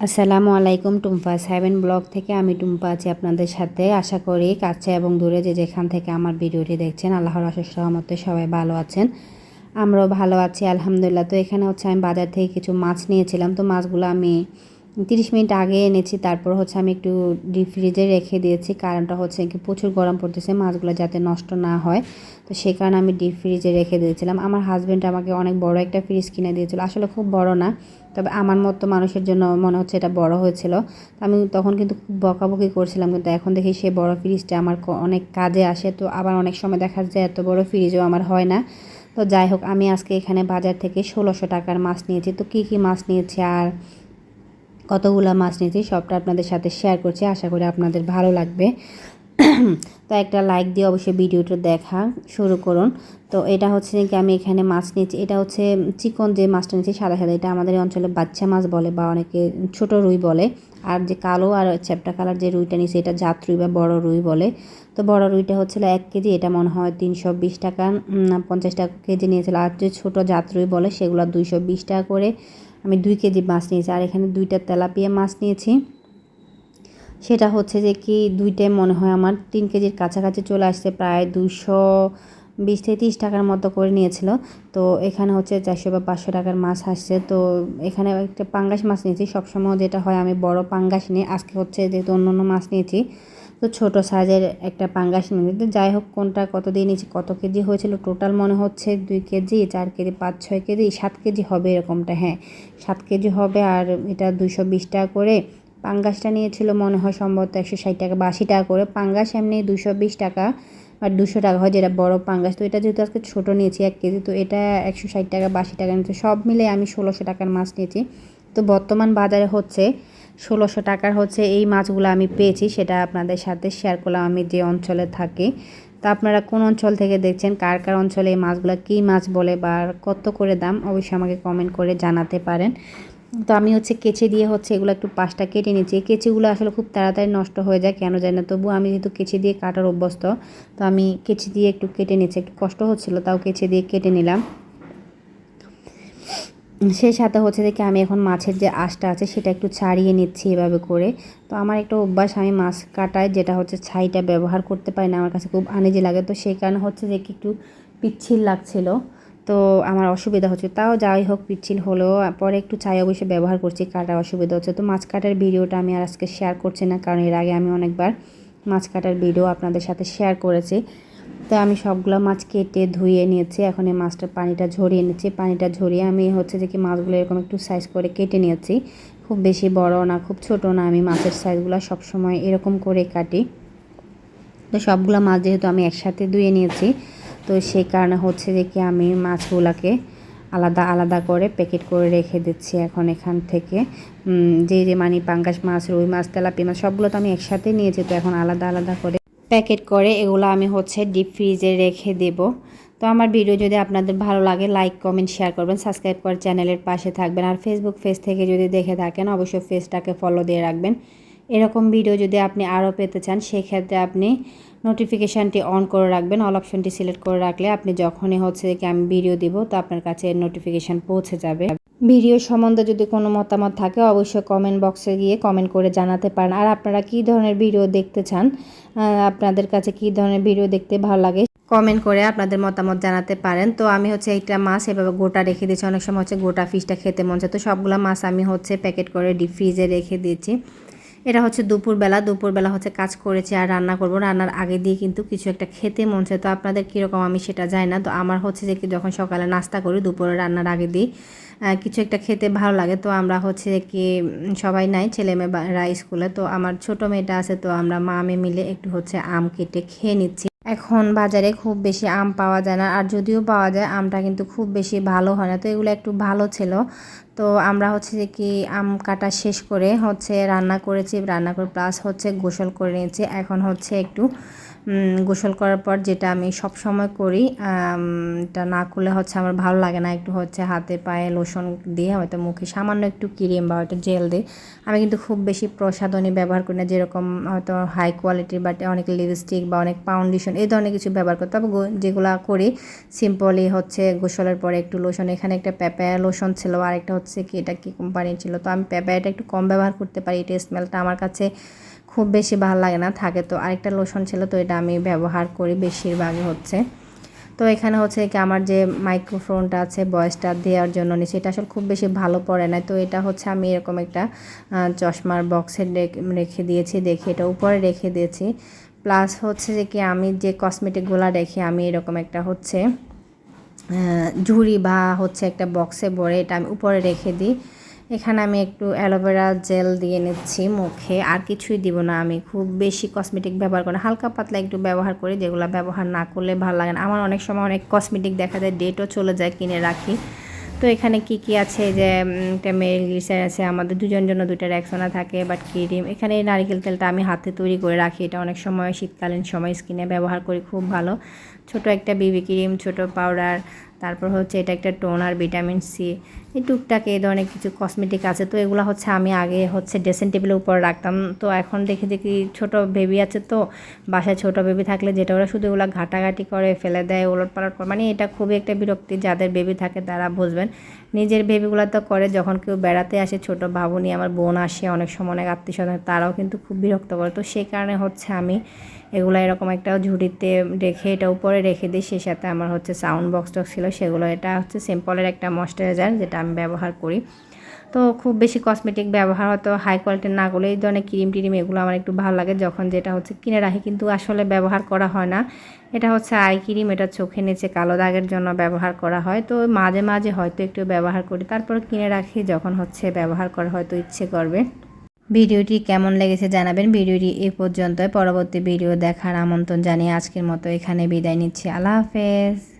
আসসালামু আলাইকুম Tumpa seven blog থেকে আমি টুম্পা আছি আপনাদের সাথে। আশা করি কাছে এবং দূরে যে যেখান থেকে আমার ভিডিওটি দেখছেন, আল্লাহর আশেষ সহমতে সবাই ভালো আছেন। আমরাও ভালো আছি, আলহামদুলিল্লাহ। তো এখানে হচ্ছে আমি বাজার থেকে কিছু মাছ নিয়েছিলাম। তো মাছগুলো আমি তিরিশ মিনিট আগে এনেছি, তারপর হচ্ছে আমি একটু ডিপ ফ্রিজে রেখে দিয়েছি। কারণটা হচ্ছে কি, প্রচুর গরম পড়তেছে, মাছগুলো যাতে নষ্ট না হয়। তো সেই কারণে আমি ডিপ ফ্রিজে রেখে দিয়েছিলাম। আমার হাজব্যান্ড আমাকে অনেক বড় একটা ফ্রিজ কিনে দিয়েছিল। আসলে খুব বড় না, তবে আমার মতো মানুষের জন্য মনে হচ্ছে এটা বড় হয়েছিল। আমি তখন কিন্তু খুব বকাবকি করছিলাম, কিন্তু এখন দেখি সে বড় ফ্রিজটা আমার অনেক কাজে আসে। তো আবার অনেক সময় দেখা যায় এত বড় ফ্রিজও আমার হয় না। তো যাই হোক, আমি আজকে এখানে বাজার থেকে ষোলোশো টাকার মাছ নিয়েছি। তো কী কী মাছ নিয়েছি আর কতগুলো মাছ নিয়েছি, সবটা আপনাদের সাথে শেয়ার করছি, আশা করি আপনাদের ভালো লাগবে। তো একটা লাইক দিয়ে অবশ্যই ভিডিওটা দেখা শুরু করুন। তো এটা হচ্ছে কি আমি এখানে মাছ নিয়েছি, এটা হচ্ছে চিকন যে মাছটা নিয়েছি সাদা সাদা, এটা আমাদের অঞ্চলে বাচ্চা মাছ বলে বা অনেকে ছোট রুই বলে। আর যে কালো আর চ্যাপটা কালার যে রুইটা নিয়েছি, এটা জাত রুই বা বড় রুই বলে। তো বড় রুইটা হচ্ছিল এক কেজি, এটা মনে হয় তিনশো বিশ টাকা পঞ্চাশ টাকা কেজি নিয়েছিল। আর যে ছোটো জাত রুই বলে, সেগুলো দুইশো বিশ টাকা করে। আমি দুই কেজি মাছ নিয়েছি, আর এখানে দুইটা তেলাপিয়া মাছ নিয়েছি। সেটা হচ্ছে যে কি দুইটাই মনে হয় আমার তিন কেজির কাছাকাছি চলে আসছে, প্রায় দুশো বিশ থেকে তিরিশ টাকার মতো করে নিয়েছিল। তো এখানে হচ্ছে চারশো বা পাঁচশো টাকার মাছ আসছে। তো এখানে একটা পাঙ্গাস মাছ নিয়েছি। সবসময় যেটা হয় আমি বড় পাঙ্গাস নিই। আজকে হচ্ছে যেহেতু অন্য অন্য মাছ নিয়েছি তো ছোটো সাইজের একটা পাঙ্গাস নিয়েছি যাই হোক, কোনটা কত দিয়ে নিয়েছি, কত কেজি হয়েছিল, টোটাল মনে হচ্ছে দুই কেজি, চার কেজি, পাঁচ, ছয় কেজি, সাত কেজি হবে এরকমটা হ্যাঁ। সাত কেজি হবে আর এটা দুশো বিশ টাকা করে। পাঙ্গাসটা নিয়েছিল মনে হয় সম্ভবত একশো ষাট টাকা বা আশি টাকা করে। পাঙ্গাস এমনি দুশো বিশ টাকা বা দুশো টাকা হয় যেটা বড় পাঙ্গাস। তো এটা যেহেতু আজকে ছোটো নিয়েছি এক কেজি, তো এটা একশো ষাট টাকা বা আশি টাকা নিয়েছে। সব মিলে আমি ষোলোশো টাকার মাছ নিয়েছি। তো বর্তমান বাজারে হচ্ছে ষোলোশো টাকার হচ্ছে এই মাছগুলো আমি পেয়েছি, সেটা আপনাদের সাথে শেয়ার করলাম আমি যে অঞ্চলে থাকি। তা আপনারা কোন অঞ্চল থেকে দেখছেন, কার কার অঞ্চলে এই মাছগুলো কী মাছ বলে বা কত করে দাম, অবশ্যই আমাকে কমেন্ট করে জানাতে পারেন। তো আমি হচ্ছে কেচে দিয়ে হচ্ছে এগুলো একটু পাশটা কেটে নিচ্ছি। কেচিগুলো আসলে খুব তাড়াতাড়ি নষ্ট হয়ে যায়, কেন যায় না তবু আমি যেহেতু কেচে দিয়ে কাটার অভ্যস্ত, তো আমি কেচে দিয়ে একটু কেটে নিচ্ছি। একটু কষ্ট হচ্ছিল, তাও কেচে দিয়ে কেটে নিলাম। সেই সাথে হচ্ছে দেখি আমি এখন মাছের যে আঁশটা আছে সেটা একটু ছাড়িয়ে নিচ্ছি এভাবে করে। তো আমার একটা অভ্যাস, আমি মাছ কাটায় যেটা হচ্ছে ছাইটা ব্যবহার করতে পারি না, আমার কাছে খুব আনিজি লাগে। তো সেই কারণে হচ্ছে যে একটু পিচ্ছিল লাগছিল। তো আমার অসুবিধা হচ্ছে। তাও যাই হোক, পিচ্ছিল হলেও পরে একটু ছাই অবশ্যই ব্যবহার করছি, কাটার অসুবিধা হচ্ছে। তো মাছ কাটার ভিডিওটা আমি আর আজকে শেয়ার করছি না, কারণ এর আগে আমি অনেকবার মাছ কাটার ভিডিও আপনাদের সাথে শেয়ার করেছি। তো আমি সবগুলো মাছ কেটে ধুয়ে নিয়েছি। এখন এই মাছটার পানিটা ঝরিয়ে নিচ্ছি। পানিটা ঝরিয়ে আমি হচ্ছে যে কি মাছগুলো এরকম একটু সাইজ করে কেটে নিয়েছি। খুব বেশি বড় না, খুব ছোট না। আমি মাছের সাইজগুলো সবসময় এরকম করে কাটি। তো সবগুলো মাছ যেহেতু আমি একসাথে ধুয়ে নিয়েছি, তো সেই কারণে হচ্ছে যে কি আমি মাছগুলোকে আলাদা আলাদা করে প্যাকেট করে রেখে দিচ্ছি এখন এখান থেকে। যে যে মানে পাঙ্গাস মাছ, রুই মাছ, তেলাপি মাছ, সবগুলো তো আমি একসাথে নিয়েছি, তো এখন আলাদা আলাদা করে প্যাকেট করে, এগুলো আমি হচ্ছে ডিপ ফ্রিজে রেখে দেব। তো আমার ভিডিও যদি আপনাদের ভালো লাগে লাইক কমেন্ট শেয়ার করবেন সাবস্ক্রাইব করে চ্যানেলের পাশে থাকবেন। আর ফেসবুক পেজ থেকে যদি দেখে থাকেন, অবশ্যই পেজটাকে ফলো দিয়ে রাখবেন। এরকম ভিডিও যদি আপনি আরও পেতে চান, সেক্ষেত্রে আপনি নোটিফিকেশানটি অন করে রাখবেন। অল অপশনটি সিলেক্ট করে রাখলে আপনি যখনই হচ্ছে কি আমি ভিডিও দিব, তো আপনার কাছে নোটিফিকেশান পৌঁছে যাবে। ভিডিও সম্বন্ধে যদি কোনো মতামত থাকে, অবশ্যই কমেন্ট বক্সে গিয়ে কমেন্ট করে জানাতে পারেন। আর আপনারা কী ধরনের ভিডিও দেখতে চান আপনাদের কাছে কী ধরনের ভিডিও দেখতে ভালো লাগে কমেন্ট করে আপনাদের মতামত জানাতে পারেন। তো আমি হচ্ছে একটা মাছ এভাবে গোটা রেখে দিয়েছি। অনেক সময় হচ্ছে গোটা ফিশটা খেতে মন চায়। তো সবগুলো মাছ আমি হচ্ছে প্যাকেট করে ডিপ ফ্রিজে রেখে দিয়েছি। এটা হচ্ছে দুপুরবেলা। দুপুরবেলা হচ্ছে কাজ করেছি আর রান্না করব। রান্নার আগে দিয়ে কিন্তু কিছু একটা খেতে মন চায়। তো আপনাদের কীরকম আমি সেটা যাই না। তো আমার হচ্ছে যে কি যখন সকালে নাস্তা করি, দুপুরে রান্নার আগে দিই। কিছু একটা খেতে ভালো লাগে। তো আমরা হচ্ছে কি সবাই নাই, ছেলে মেয়েরা স্কুলে। তো আমার ছোট মেয়েটা আছে, তো আমরা মা মেয়ে মিলে একটু হচ্ছে আম কেটে খেয়ে নিচ্ছি। এখন বাজারে খুব বেশি আম পাওয়া যায় না, আর যদিও পাওয়া যায়, আমটা কিন্তু খুব বেশি ভালো হয় না। তো এগুলো একটু ভালো ছিল। তো আমরা হচ্ছে যে কি, আম কাটা শেষ করে হচ্ছে রান্না করেছি, রান্না করে প্লাস হচ্ছে গোসল করে নিয়েছি। এখন হচ্ছে একটু গোসল করার পর যেটা আমি সব সময় করি এটা না করলে হচ্ছে আমার ভালো লাগে না। একটু হচ্ছে হাতে পায়ে লোশন দিয়ে হয়তো মুখে সামান্য একটু ক্রিম বা হয়তো জেল দিই আমি কিন্তু খুব বেশি প্রসাধনী ব্যবহার করি না, যেরকম হয়তো হাই কোয়ালিটির বা অনেক লিপস্টিক বা অনেক ফাউন্ডেশন এই ধরনের কিছু ব্যবহার করি। তবে যেগুলো করি সিম্পলি হচ্ছে গোসলের পরে একটু লোশন এখানে একটা প্যাপায়া লোশন ছিল আর একটা হচ্ছে কি, এটা কি কোম্পানির ছিল। তো আমি প্যাপায়াটা একটু কম ব্যবহার করতে পারি এটা স্মেলটা আমার কাছে খুব বেশি ভালো লাগে না, থাকে তো। আরেকটা লোশন ছিল তো, এটা আমি ব্যবহার করি বেশিরভাগই হচ্ছে। তো এখানে হচ্ছে কি আমার যে মাইক্রোফোনটা আছে ভয়েসটা দেওয়ার জন্য নিচে এটা আসলে খুব বেশি ভালো পড়ে না। তো এটা হচ্ছে আমি এরকম একটা চশমার বক্সে রেখে দিয়েছি, দেখে এটা উপরে রেখে দিয়েছি। প্লাস হচ্ছে যে কি আমি যে কসমেটিকগুলো রেখে আমি এরকম একটা হচ্ছে ঝুড়ি বা হচ্ছে একটা বক্সে ভরে এটা আমি উপরে রেখে দিই। এখানে আমি একটু অ্যালোভেরা জেল দিয়ে নিচ্ছি মুখে। আর কিছুই দিব না আমি। খুব বেশি কসমেটিক ব্যবহার করি হালকা পাতলা একটু ব্যবহার করি, যেগুলো ব্যবহার না করলে ভালো লাগে না। আমার অনেক সময় অনেক কসমেটিক দেখা যায় ডেটও চলে যায় কিনে রাখি। তো এখানে কি কি আছে? যে একটা মেল গ্লিসার আছে, আমাদের দুজন জন্য দুইটা র্যাকসোনা থাকে বাট ক্রিম। এখানে এই নারিকেল তেলটা আমি হাতে তৈরি করে রাখি। এটা অনেক সময় শীতকালীন সময় স্কিনে ব্যবহার করি, খুব ভালো। ছোট একটা বিবি ক্রিম, ছোট পাউডার তারপর হচ্ছে এটা একটা টোনার ভিটামিন সি। এই টুকটাক এই ধরনের কিছু কসমেটিক আছে। তো এগুলো হচ্ছে আমি আগে হচ্ছে ড্রেসিং টেবিলের উপর রাখতাম। তো এখন দেখে দেখি ছোট বেবি আছে তো, বাসায় ছোট বেবি থাকলে যেটা ওরা শুধু ওগুলো ঘাটাঘাটি করে, ফেলে দেয় ওলট পালট করে। মানে এটা খুবই একটা বিরক্তি যাদের বেবি থাকে তারা বুঝবেন। নিজের বেবিগুলো তো করে, যখন কেউ বেড়াতে আসে ছোট ভাবুনি আমার বোন আসে, অনেক সময় অনেক আত্মীয় স্বজন তারাও কিন্তু খুব বিরক্ত করে। তো সেই কারণে হচ্ছে আমি এগুলো এরকম একটা ঝুড়িতে রেখে, এটা উপরে রেখে দিই সে সাথে আমার হচ্ছে সাউন্ড বক্স টক্স ছিল, সেগুলো, এটা হচ্ছে সিম্পলের একটা ময়শ্চারাইজার যেটা আমি ব্যবহার করি। তো খুব বেশি কসমেটিক ব্যবহার হয়তো হাই কোয়ালিটির না করলে এই ধরনের ক্রিম টিরিম এগুলো আমার একটু ভালো লাগে যখন যেটা হচ্ছে কিনে রাখি, কিন্তু আসলে ব্যবহার করা হয় না। এটা হচ্ছে আই ক্রিম এটা চোখে নিচে কালো দাগের জন্য ব্যবহার করা হয়। তো মাঝে মাঝে হয়তো একটু ব্যবহার করি, তারপর কিনে রাখি যখন হচ্ছে ব্যবহার করা হয়তো ইচ্ছে করবে। ভিডিওটি কেমন লেগেছে জানাবেন। ভিডিওটি এ পর্যন্ত পরবর্তী ভিডিও দেখার আমন্ত্রণ জানিয়ে আজকের মতো এখানে বিদায় নিচ্ছি। আল্লাহ হাফেজ।